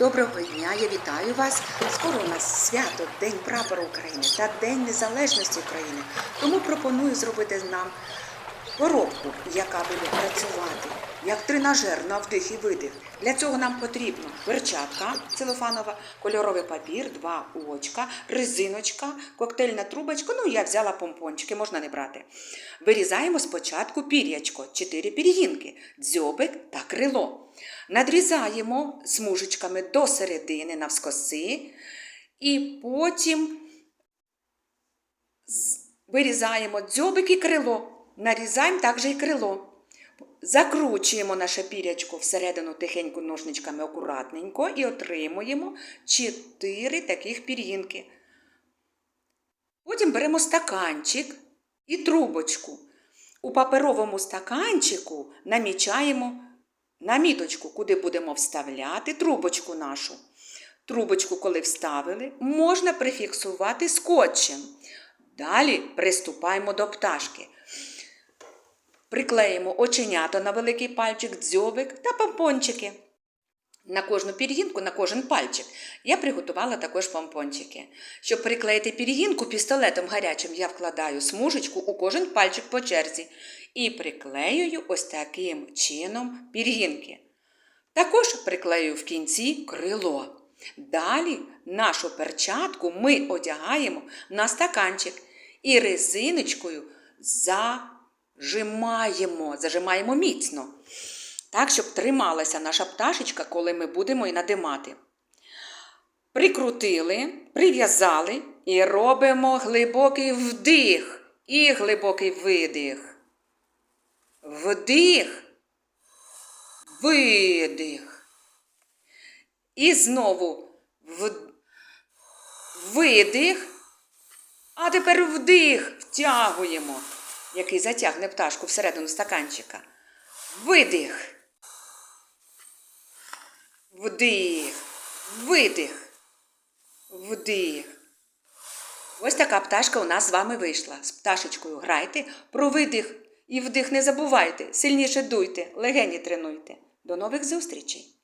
Доброго дня, я вітаю вас. Скоро у нас свято День прапора України та День Незалежності України. Тому пропоную зробити нам коробку, яка буде працювати як тренажер на вдих і видих. Для цього нам потрібно перчатка целофанова, кольоровий папір, два очка, резиночка, коктейльна трубочка. Ну, я взяла помпончики, можна не брати. Вирізаємо спочатку пір'ячко, чотири пір'їнки, дзьобик та крило. Надрізаємо смужечками до середини навскоси і потім вирізаємо дзьобик і крило. Нарізаємо також і крило. Закручуємо наше пірячко всередину тихенько ножничками акуратненько і отримуємо 4 таких пір'їнки. Потім беремо стаканчик і трубочку. У паперовому стаканчику намічаємо наміточку, куди будемо вставляти трубочку нашу. Трубочку, коли вставили, можна прифіксувати скотчем. Далі приступаємо до пташки. Приклеїмо оченята на великий пальчик, дзьобик та помпончики. На кожну пір'їнку, на кожен пальчик я приготувала також помпончики. Щоб приклеїти пір'їнку пістолетом гарячим, я вкладаю смужечку у кожен пальчик по черзі і приклеюю ось таким чином пір'їнки. Також приклею в кінці крило. Далі нашу перчатку ми одягаємо на стаканчик і резиночкою зажимаємо, зажимаємо міцно. Так, щоб трималася наша пташечка, коли ми будемо її надимати. Прикрутили, прив'язали і робимо глибокий вдих і глибокий видих. Вдих, видих. І знову в... видих. А тепер вдих втягуємо, який затягне пташку всередину стаканчика. Видих. Вдих. Видих. Вдих. Ось така пташка у нас з вами вийшла. З пташечкою грайте, про видих і вдих не забувайте. Сильніше дуйте, легені тренуйте. До нових зустрічей!